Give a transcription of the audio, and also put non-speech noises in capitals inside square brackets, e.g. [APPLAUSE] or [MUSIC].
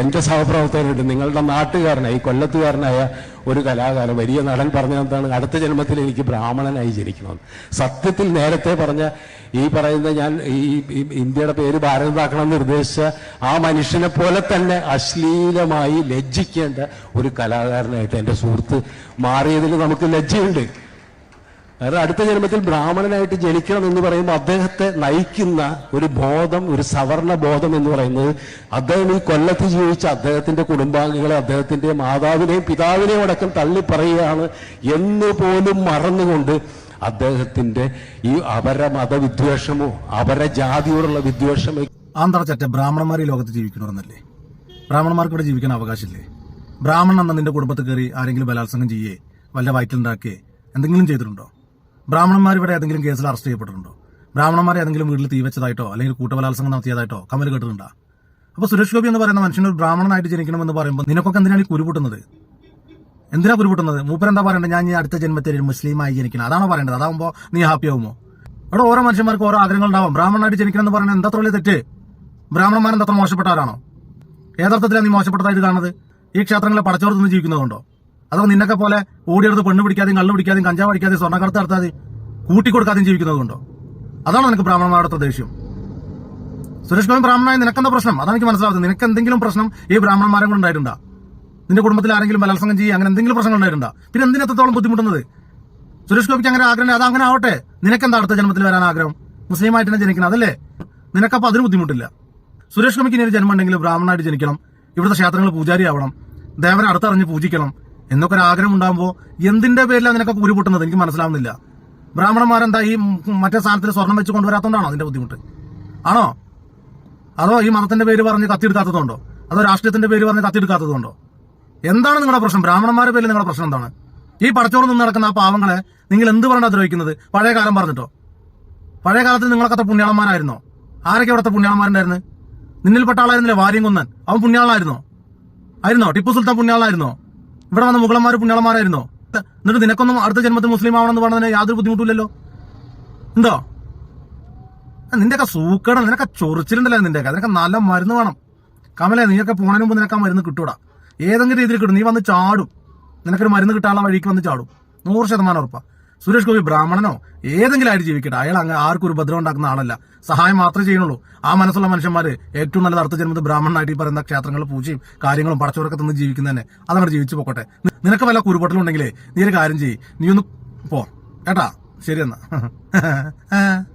എന്റെ സഹപ്രവർത്തകരുണ്ട്. നിങ്ങളുടെ നാട്ടുകാരനായി കൊല്ലത്തുകാരനായ ഒരു കലാകാരൻ വലിയ നടൻ പറഞ്ഞ എന്താണ് അടുത്ത ജന്മത്തിൽ എനിക്ക് ബ്രാഹ്മണനായി ജനിക്കണമെന്ന് സത്യത്തിൽ നേരത്തെ പറഞ്ഞ ഈ പറയുന്ന ഞാൻ ഈ ഇന്ത്യയുടെ പേര് ഭാരതമാക്കണം നിർദ്ദേശിച്ച ആ മനുഷ്യനെ പോലെ തന്നെ അശ്ലീലമായി ലജ്ജിക്കേണ്ട ഒരു കലാകാരനായിട്ട് എന്റെ സുഹൃത്ത് മാറിയതിൽ നമുക്ക് ലജ്ജയുണ്ട്. കാരണം അടുത്ത ജന്മത്തിൽ ബ്രാഹ്മണനായിട്ട് ജനിക്കണം എന്ന് പറയുമ്പോൾ അദ്ദേഹത്തെ നയിക്കുന്ന ഒരു ബോധം ഒരു സവർണ ബോധം എന്ന് പറയുന്നത് അദ്ദേഹം ഈ കൊല്ലത്ത് ജീവിച്ച അദ്ദേഹത്തിന്റെ കുടുംബാംഗങ്ങളെ അദ്ദേഹത്തിന്റെ മാതാവിനെയും പിതാവിനെയും അടക്കം തള്ളി പറയുകയാണ് എന്ന് പോലും മറന്നുകൊണ്ട് അദ്ദേഹത്തിന്റെ ഈ അപര മതവിദ്വേഷമോ അപര ജാതിയോടുള്ള വിദ്വേഷമോ ആന്തറച്ചറ്റ ബ്രാഹ്മണന്മാർ ഈ ലോകത്ത് ജീവിക്കണമെന്നല്ലേ ബ്രാഹ്മണന്മാർക്ക് ഇവിടെ ജീവിക്കാൻ അവകാശമില്ലേ? ബ്രാഹ്മണൻ എന്ന നിന്റെ കുടുംബത്തിൽ കയറി ആരെങ്കിലും ബലാത്സംഗം ചെയ്യേ വല്ല വയറ്റിലുണ്ടാക്കിയേ എന്തെങ്കിലും ചെയ്തിട്ടുണ്ടോ? ബ്രാഹ്മണന്മാർ ഇവിടെ ഏതെങ്കിലും കേസിൽ അറസ്റ്റ് ചെയ്യപ്പെട്ടിട്ടുണ്ടോ? ബ്രാഹ്മണന്മാരെ ഏതെങ്കിലും വീട്ടിൽ തീ വെച്ചതായിട്ടോ അല്ലെങ്കിൽ കൂട്ടബലാത്സംഗം നടത്തിയതായിട്ടോ കമൽ കേട്ടിട്ടുണ്ടോ? അപ്പൊ സുരേഷ് ഗോപി എന്ന് പറയുന്ന മനുഷ്യൻ ഒരു ബ്രാഹ്മണനായിട്ട് ജനിക്കണമെന്ന് പറയുമ്പോൾ നിനക്കൊക്കെ എന്തിനാണ് കുരുപൊട്ടുന്നത്? എന്തിനാ കുരുപൊട്ടുന്നത്? മൂപ്പരെന്താ പറയണ്ടത് ഞാൻ ഈ അടുത്ത ജന്മത്തിൽ ഒരു മുസ്ലിമായി ജനിക്കണം. അതാണോ പറയേണ്ടത്? അതാകുമ്പോൾ നീ ഹാപ്പി ആവുമോ? ഇവിടെ ഓരോ മനുഷ്യന്മാർക്ക് ഓരോ ആഗ്രഹങ്ങൾ ഉണ്ടാവും. ബ്രാഹ്മണനായിട്ട് ജനിക്കണം എന്ന് പറയുന്നത് എന്താ വലിയ തെറ്റ്? ബ്രാഹ്മണന്മാരെ എന്താ മോശപ്പെട്ടവരാണോ? ഏതർത്ഥത്തിലാണ് നീ മോശപ്പെട്ടതായിട്ട് കാണുന്നത്? ഈ ക്ഷേത്രങ്ങളെ പടച്ചോർത്ത് നിന്ന് ജീവിക്കുന്നതുകൊണ്ടോ? അതോ നിന്നൊക്കെ പോലെ ഓടിയെടുത്ത് പെണ്ണ് പിടിക്കാതെയും കള്ളു പിടിക്കാതെയും കഞ്ചാവ് അടിക്കാതെയും സ്വർണക്കടത്ത് നടത്താതെയും കൂട്ടിക്കൊടുക്കാതെയും ജീവിക്കുന്നതുകൊണ്ടോ? അതാണോ നിനക്ക് ബ്രാഹ്മണന്മാരുടെ ദേഷ്യം? സുരേഷ് ഗോപി ബ്രാഹ്മണനായ നിനക്കെന്താ പ്രശ്നം? അതാണ് എനിക്ക് മനസ്സിലാവുന്നത് നിനക്ക് എന്തെങ്കിലും പ്രശ്നം ഈ ബ്രാഹ്മണന്മാരെ കൊണ്ട് ഉണ്ടായിട്ടുണ്ടോ നിന്റെ കുടുംബത്തിൽ ആരെങ്കിലും ബലാത്സംഗം ചെയ്യുക അങ്ങനെ എന്തെങ്കിലും പ്രശ്നങ്ങൾ ഉണ്ടായിട്ടുണ്ടോ? പിന്നെ എന്തിന് എത്രത്തോളം ബുദ്ധിമുട്ടുന്നത്? സുരേഷ് ഗോപിക്ക് അങ്ങനെ ആഗ്രഹം അത് അങ്ങനെ ആവട്ടെ. നിനക്കെന്താ അടുത്ത ജന്മത്തിൽ വരാൻ ആഗ്രഹം? മുസ്ലിമായിട്ട് തന്നെ ജനിക്കണം അതല്ലേ? നിനക്കപ്പോൾ അതിന് ബുദ്ധിമുട്ടില്ല. സുരേഷ് ഗോപിക്ക് ഇനി ഒരു ജന്മം ഉണ്ടെങ്കിൽ ബ്രാഹ്മണനായിട്ട് ജനിക്കണം. ഇവിടുത്തെ ക്ഷേത്രങ്ങൾ പൂജാരി ആവണം. ദേവനെ അടുത്തറിഞ്ഞ് പൂജിക്കണം. എന്നൊക്കെ ഒരു ആഗ്രഹം ഉണ്ടാകുമ്പോൾ എന്തിന്റെ പേരിലാണ് നിനക്കൊക്കെ ഉരുപൊട്ടുന്നത്? എനിക്ക് മനസ്സിലാവുന്നില്ല. ബ്രാഹ്മണന്മാരെന്താ ഈ മറ്റേ സ്ഥാനത്തിൽ സ്വർണം വെച്ച് കൊണ്ടുവരാത്തോണ്ടാണോ അതിന്റെ ബുദ്ധിമുട്ട്? ആണോ? അതോ ഈ മതത്തിന്റെ പേര് പറഞ്ഞ് കത്തിയെടുക്കാത്തതുകൊണ്ടോ? അതോ രാഷ്ട്രീയത്തിന്റെ പേര് പറഞ്ഞ് കത്തിയെടുക്കാത്തതുകൊണ്ടോ? എന്താണ് നിങ്ങളുടെ പ്രശ്നം? ബ്രാഹ്മണന്മാരെ പേരിൽ നിങ്ങളുടെ പ്രശ്നം എന്താണ്? ഈ പടച്ചോറ് നിന്ന് നടക്കുന്ന ആ പാവങ്ങളെ നിങ്ങൾ എന്ത് പറഞ്ഞാൽ ദ്രോഹിക്കുന്നത്? പഴയ കാലം പറഞ്ഞിട്ടോ? പഴയ കാലത്ത് നിങ്ങളൊക്കെ പുണ്യാളന്മാരായിരുന്നോ? ആരൊക്കെ അവിടുത്തെ പുണ്യാളന്മാരുണ്ടായിരുന്നു? നിന്നിൽപ്പെട്ട ആളായിരുന്നില്ലേ വാര്യം കുന്നൻ അവൻ പുണ്യാളായിരുന്നോ ആയിരുന്നോ? ടിപ്പു സുൽത്താൻ പുണ്യാളായിരുന്നോ ഇവിടെ വന്ന മുഗളന്മാർ പുണ്യാളന്മാരായിരുന്നോ? എന്നിട്ട് നിനക്കൊന്നും അടുത്ത ജന്മത്തിൽ മുസ്ലിം ആവണമെന്ന് പറഞ്ഞതിന് യാതൊരു ബുദ്ധിമുട്ടില്ലല്ലോ എന്തോ നിന്റെയൊക്കെ സൂക്കട. നിനക്ക് ചൊറിച്ചിലുണ്ടല്ലോ നിന്റെയൊക്കെ? നിനക്ക് നല്ല മരുന്ന് വേണം. കമലേ നീയൊക്കെ പോണതിന് മുമ്പ് നിനക്ക് ആ മരുന്ന് കിട്ടൂടാ. ഏതെങ്കിലും രീതിയിൽ കിട്ടും. നീ വന്ന് ചാടും. നിനക്കൊരു മരുന്ന് കിട്ടാനുള്ള വഴിക്ക് വന്ന് ചാടും. നൂറ് ശതമാനം ഉറപ്പാ. സുരേഷ് ഗോപി ബ്രാഹ്മണനോ ഏതെങ്കിലും ആയിട്ട് ജീവിക്കട്ടെ. അയാൾ അങ്ങ് ആർക്കും ഒരു ഭദ്രം ഉണ്ടാക്കുന്ന ആളല്ല. സഹായം മാത്രമേ ചെയ്യുന്നുള്ളൂ. ആ മനസ്സുള്ള മനുഷ്യന്മാര് ഏറ്റവും നല്ല അർത്ഥ ജന്മത്തിൽ ബ്രാഹ്മണനായിട്ട് ഈ പറയുന്ന ക്ഷേത്രങ്ങൾ പൂജയും കാര്യങ്ങളും പടച്ചോറൊക്കെ തന്ന് ജീവിക്കുന്നതന്നെ. അതങ്ങോട്ട് ജീവിച്ചു പോക്കട്ടെ. നിനക്ക് വല്ല കുരുപൊട്ടലുണ്ടെങ്കിലേ നീ ഒരു കാര്യം ചെയ്യ്. നീ ഒന്ന് പോ. കേട്ടാ? ശരി എന്നാ [LAUGHS]